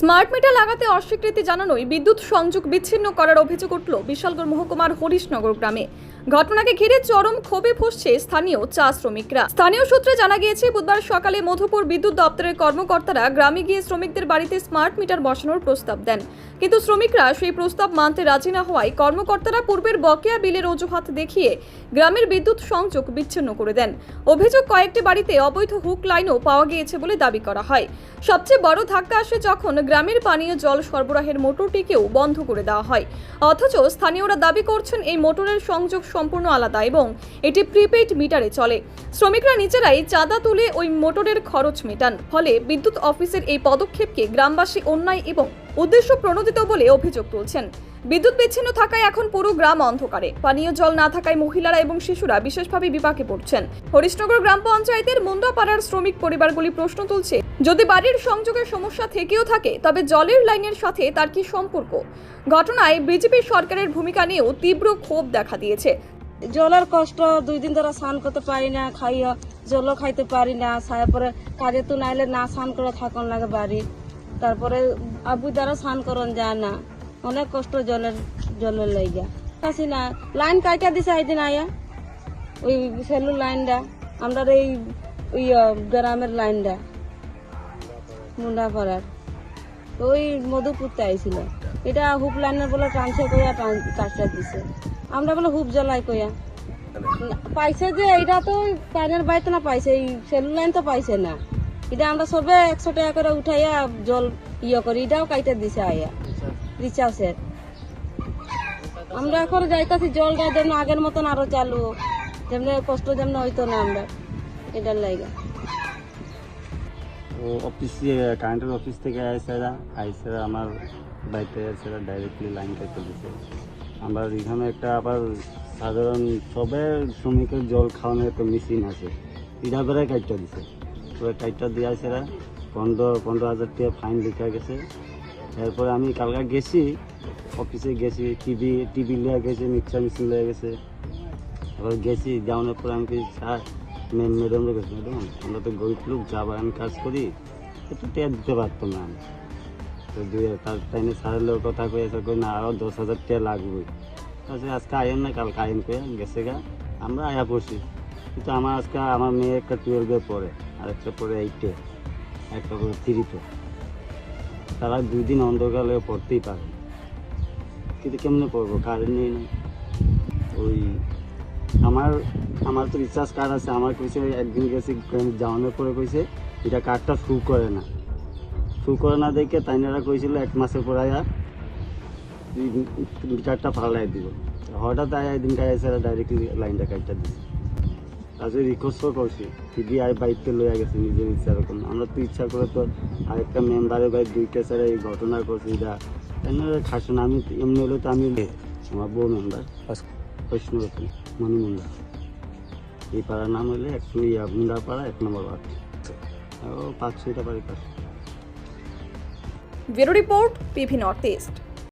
Smart meter লাগাতে অস্বীকৃতি জানানোয় বিদ্যুৎ সংযোগ বিচ্ছিন্ন করার অভিযোগ উঠল বিশালগড় মহকুমার হরিশনগর গ্রামে। ঘটনাকে ঘিরে চরম ক্ষোভে ফুসছে স্থানীয় চা শ্রমিকরা। স্থানীয় সূত্রে জানা গিয়েছে, বুধবার সকালে মধুপুর বিদ্যুৎ দপ্তরের কর্মকর্তারা গ্রামে গিয়ে শ্রমিকদের বাড়িতে স্মার্ট মিটার বসানোর প্রস্তাব দেন। কিন্তু শ্রমিকরা সেই প্রস্তাব মানতে রাজি না হওয়ায় কর্মকর্তারা পূর্বের বকেয়া বিলের অজুহাত দেখিয়ে গ্রামের বিদ্যুৎ সংযোগ বিচ্ছিন্ন করে দেন। অভিযোগ, কয়েকটি বাড়িতে অবৈধ হুক লাইনও পাওয়া গিয়েছে বলে দাবি করা হয়। সবচেয়ে বড় ধাক্কা আসে যখন গ্রামের পানীয় জল সরবরাহের মোটরটিকেও বন্ধ করে দেওয়া হয়। অথচ স্থানীয়রা দাবি করছেন, এই মোটরের সংযোগ সম্পূর্ণ আলাদা এবং এটি প্রিপেইড মিটারে চলে। শ্রমিকরা নিজেরাই চাঁদা তুলে ওই মোটরের খরচ মেটান। ফলে বিদ্যুৎ অফিসের এই পদক্ষেপকে গ্রামবাসী অন্যায় এবং উদ্দেশ্য প্রণোদিত বলে অভিযোগ তুলছেন। বিদ্যুৎ বিচ্ছিন্ন থাকায় এখন পুরো গ্রাম অন্ধকারে। পানীয় জল না থাকায় মহিলারা এবং শিশুরা বিশেষভাবে বিপাকে পড়ছেন। হরিশনগর গ্রাম পঞ্চায়েতের মুন্ডাপাড়ার শ্রমিক পরিবারগুলি প্রশ্ন তুলছে, যদি বাড়ির সংযোগের সমস্যা থেকেও থাকে, তবে জলের লাইনের সাথে তার কি সম্পর্ক? ঘটনায় বিজেপি সরকারের ভূমিকা নিয়েও তীব্র ক্ষোভ দেখা দিয়েছে। জলের কষ্ট দুই দিন ধরে স্নান করতে পারি না খাইয়া জলও খাইতে পারি না তারপরে কাজে তো নাইলে না স্নান করে থাকুন লাগে বাড়ি। তারপরে আবু দ্বারা স্নান করন যায় না। অনেক কষ্ট জলের জলের লাইগা। আসি না। লাইন কাইটা দিছে একদিন আয়া। ওই সেলু লাইনটা। আমরা এই, ওই গ্রামের লাইনটা। মুন্ডা পাড়ার তো ওই মধুপুরতে আইছিল। এটা হুপ লাইনের বলে ট্রান্সফার কইয়া কাটটা দিছে। আমরা বলে হুপ জ্বলাই কইয়া। পাইছে যে এইটা তো কারেন্টের বাড়িতে না পাইছে। এই সেলুন লাইন তো পাইছে না। এটা আমরা সবে একশো টাকা করে উঠাইয়া জল ইয়ে করি। এটাও কাইটা দিছে আয়া। রিচার্জের আমরা এখন যাইতাছি জলটা যেন আগের মতন আরও চালু। যেমনি কষ্ট যেমন হইতো না আমরা, এটার লাগে ও অফিস কারেন্টের অফিস থেকে আইসারা আইসারা আমার বাড়িতে আইসারা ডাইরেক্টলি লাইন কেটে দিছে আমরা এখানে একটা আবার সাধারণ সবে শ্রমিকের জল খাওয়ানোর একটা মেশিন আছে। এটা করে কাটটা দিছে। তো কাটটা দিয়ে আইসারা, পনেরো পনেরো হাজার টাকা ফাইন লেখা গেছে। এরপরে আমি কালকা গেছি অফিসে গেছি টিভি টিভি লিয়ে গেছে, মিক্সার মেশিন লিয়ে গেছে। এবার গেছি যাওয়ানোর পরে আমি স্যার ম্যাডাম গেছি ম্যাডাম আমরা তো গরিব লোক, যা বাগান কাজ করি, একটু টেয়ার দিতে পারতাম না আমি। তো দিয়ে তার টাইমে স্যারের লোক কথা কয়ে এসে কই না আরও দশ হাজার টাকা লাগবে। তাছাড়া আজকে আয়েন না কালকে আয়েন করে গেছে গা, আমরা আয়া পড়ছি। কিন্তু আমার আজকে, আমার মেয়ে একটা টুয়েলভে পড়ে আর একটা পড়ে এইটে একটা করে থ্রিতে তারা দুই দিন অন্ধকালে পড়তেই পারে। কিন্তু কেমনে পড়ব? কারেন্ট নেই না। ওই আমার আমার তো রিচার্জ কার্ড আছে। আমার কইছে, একদিন গেছে যাওয়ানোর পরে কইছে, এটা কার্ডটা শু করে না। শু করে না দেখে তাইনারা কইছিল, এক মাসের পর আয়া মিটারটা ফালাই দিব। হঠাৎ আয়া একদিন গাইছে ডাইরেক্টলি লাইনটা কাটটা দিছে। তারপরে রিকোয়েস্টও করছি দিদি আয় বাইককে লইয়া গেছে, নিজের ইচ্ছা এরকম। আমরা তো ইচ্ছা করে তো আরেকটা মেম্বারের বাই দুইটা স্যার এই ঘটনা করছি এটা খাসে না। আমি এমনি হলে তো আমি আমার বউ মেম্বার বৈষ্ণবতী, মণিমুন্ডা। এই পাড়ার নাম হলে একটু ইয়া, মুন্ডা পাড়া, এক নম্বর ওয়ার্ড। ও পাঁচ ছয়টা বাড়ির পাশে bureau report PV north east.